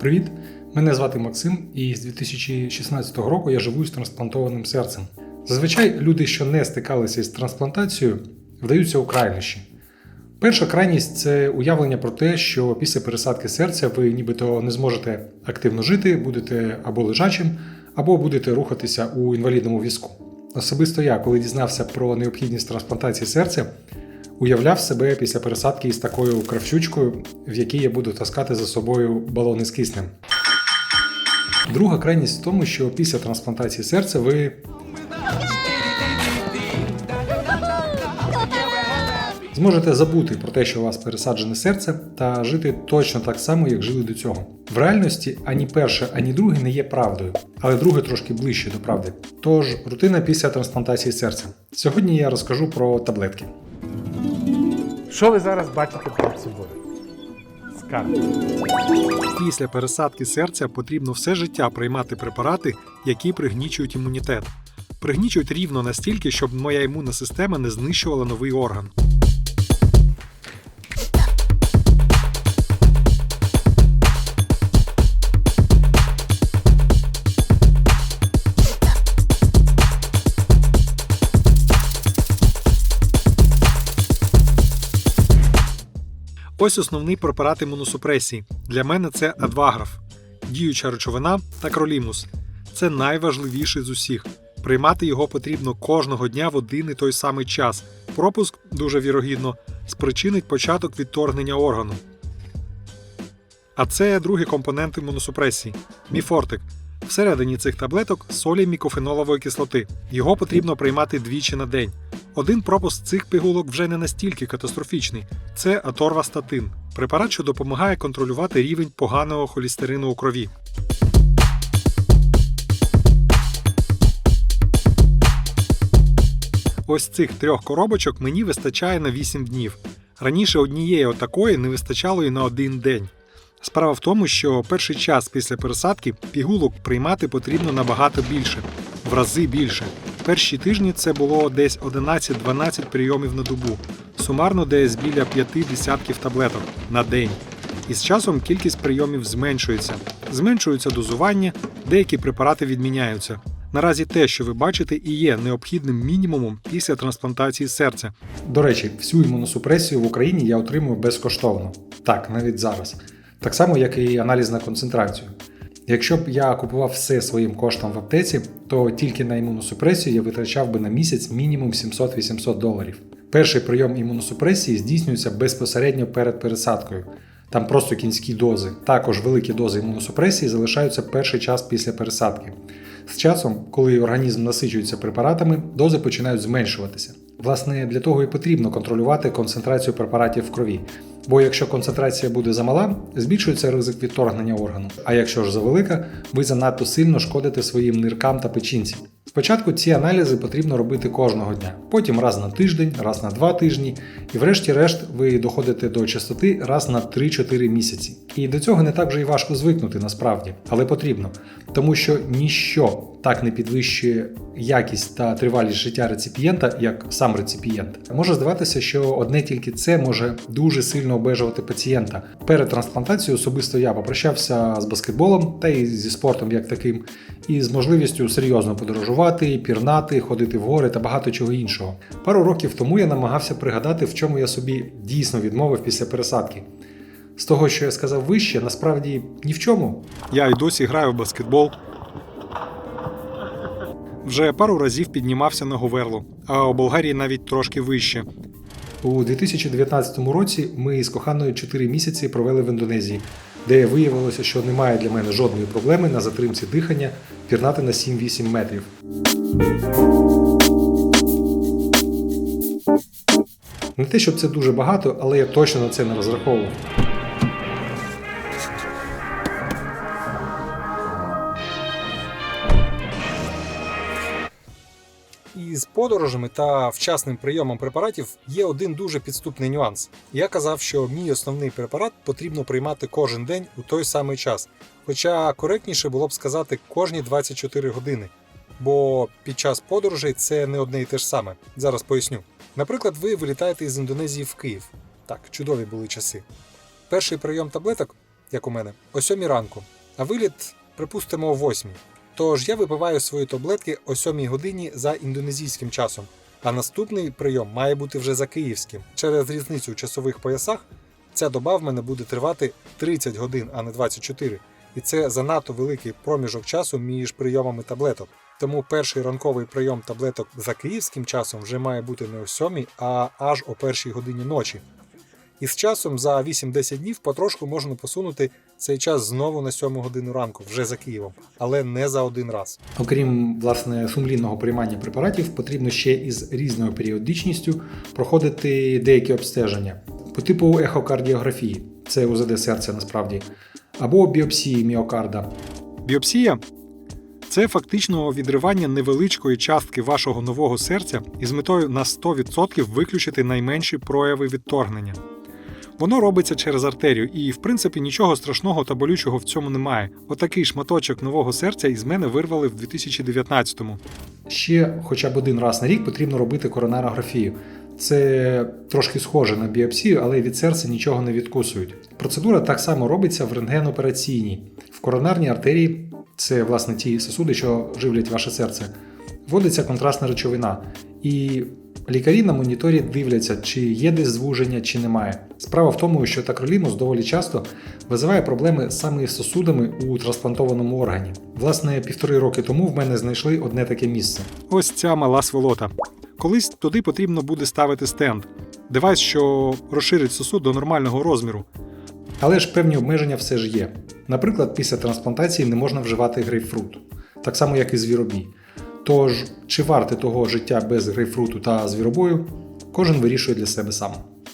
Привіт! Мене звати Максим, і з 2016 року я живу з трансплантованим серцем. Зазвичай люди, що не стикалися з трансплантацією, вдаються у крайнощі. Перша крайність це уявлення про те, що після пересадки серця ви нібито не зможете активно жити, будете або лежачим, або будете рухатися у інвалідному візку. Особисто я, коли дізнався про необхідність трансплантації серця, уявляв себе після пересадки із такою кравчучкою, в якій я буду таскати за собою балони з киснем. Друга крайність в тому, що після трансплантації серця ви зможете забути про те, що у вас пересаджене серце, та жити точно так само, як жили до цього. В реальності ані перше, ані друге не є правдою, але друге трошки ближче до правди. Тож, рутина після трансплантації серця. Сьогодні я розкажу про таблетки. Що ви зараз бачите перед собою? Скарб. Після пересадки серця потрібно все життя приймати препарати, які пригнічують імунітет. Пригнічують рівно настільки, щоб моя імунна система не знищувала новий орган. Ось основний препарат імуносупресії. Для мене це адваграф, діюча речовина та кролімус. Це найважливіший з усіх. Приймати його потрібно кожного дня в один і той самий час. Пропуск, дуже вірогідно, спричинить початок відторгнення органу. А це другий компонент імуносупресії міфортик. Всередині цих таблеток солі мікофенолової кислоти. Його потрібно приймати двічі на день. Один пропуск цих пігулок вже не настільки катастрофічний. Це аторвастатин, препарат, що допомагає контролювати рівень поганого холістерину у крові. Ось цих трьох коробочок мені вистачає на 8 днів. Раніше однієї отакої не вистачало і на один день. Справа в тому, що перший час після пересадки пігулок приймати потрібно набагато більше, в рази більше. Перші тижні це було десь 11-12 прийомів на добу, сумарно десь біля 5 десятків таблеток на день. І з часом кількість прийомів зменшується. Зменшується дозування, деякі препарати відміняються. Наразі те, що ви бачите, і є необхідним мінімумом після трансплантації серця. До речі, всю імуносупресію в Україні я отримую безкоштовно. Так, навіть зараз. Так само, як і аналіз на концентрацію. Якщо б я купував все своїм коштом в аптеці, то тільки на імуносупресію я витрачав би на місяць мінімум 700-800 доларів. Перший прийом імуносупресії здійснюється безпосередньо перед пересадкою. Там просто кінські дози. Також великі дози імуносупресії залишаються перший час після пересадки. З часом, коли організм насичується препаратами, дози починають зменшуватися. Власне, для того і потрібно контролювати концентрацію препаратів в крові. Бо якщо концентрація буде замала, збільшується ризик відторгнення органу. А якщо ж завелика, ви занадто сильно шкодите своїм ниркам та печінці. Спочатку ці аналізи потрібно робити кожного дня, потім раз на тиждень, раз на два тижні, і врешті-решт ви доходите до частоти раз на 3-4 місяці. І до цього не так вже й важко звикнути насправді, але потрібно, тому що ніщо так не підвищує якість та тривалість життя реципієнта, як сам реципієнт. Може здаватися, що одне тільки це може дуже сильно обмежувати пацієнта. Перед трансплантацією особисто я попрощався з баскетболом та й зі спортом як таким, і з можливістю серйозно подорожувати, пірнати, ходити в гори та багато чого іншого. Пару років тому я намагався пригадати, в чому я собі дійсно відмовив після пересадки. З того, що я сказав вище, насправді ні в чому. Я й досі граю в баскетбол. Вже пару разів піднімався на Говерлу, а у Болгарії навіть трошки вище. У 2019 році ми з коханою 4 місяці провели в Індонезії, де виявилося, що немає для мене жодної проблеми на затримці дихання пірнати на 7-8 метрів. Не те, щоб це дуже багато, але я точно на це не розраховував. І з подорожами та вчасним прийомом препаратів є один дуже підступний нюанс. Я казав, що мій основний препарат потрібно приймати кожен день у той самий час. Хоча коректніше було б сказати кожні 24 години. Бо під час подорожей це не одне і те ж саме. Зараз поясню. Наприклад, ви вилітаєте із Індонезії в Київ. Так, чудові були часи. Перший прийом таблеток як у мене, о 7 ранку, а виліт, припустимо, о 8. Тож я випиваю свої таблетки о 7 годині за індонезійським часом, а наступний прийом має бути вже за київським. Через різницю у часових поясах ця доба в мене буде тривати 30 годин, а не 24. І це занадто великий проміжок часу між прийомами таблеток. Тому перший ранковий прийом таблеток за київським часом вже має бути не о 7, а аж о першій годині ночі. І з часом за 8-10 днів потрошку можна посунути цей час знову на 7 годину ранку, вже за Києвом, але не за один раз. Окрім власне сумлінного приймання препаратів, потрібно ще із різною періодичністю проходити деякі обстеження по типу ехокардіографії, це УЗД серця насправді, або біопсії міокарда. Біопсія це фактично відривання невеличкої частки вашого нового серця із метою на 100% виключити найменші прояви відторгнення. Воно робиться через артерію, і в принципі нічого страшного та болючого в цьому немає. Отакий шматочок нового серця із мене вирвали в 2019-му. Ще хоча б один раз на рік потрібно робити коронарографію. Це трошки схоже на біопсію, але від серця нічого не відкусують. Процедура так само робиться в рентгенопераційній. В коронарній артерії, це власне ті сосуди, що живлять ваше серце, вводиться контрастна речовина. І лікарі на моніторі дивляться, чи є десь звуження, чи немає. Справа в тому, що такролімус доволі часто визиває проблеми саме із сосудами у трансплантованому органі. Власне, півтори роки тому в мене знайшли одне таке місце. Ось ця мала сволота. Колись туди потрібно буде ставити стенд, девайс, що розширить сосуд до нормального розміру. Але ж певні обмеження все ж є. Наприклад, після трансплантації не можна вживати грейпфрут, так само як і звіробій. Тож, чи варте того життя без грейпфруту та звіробою, кожен вирішує для себе сам.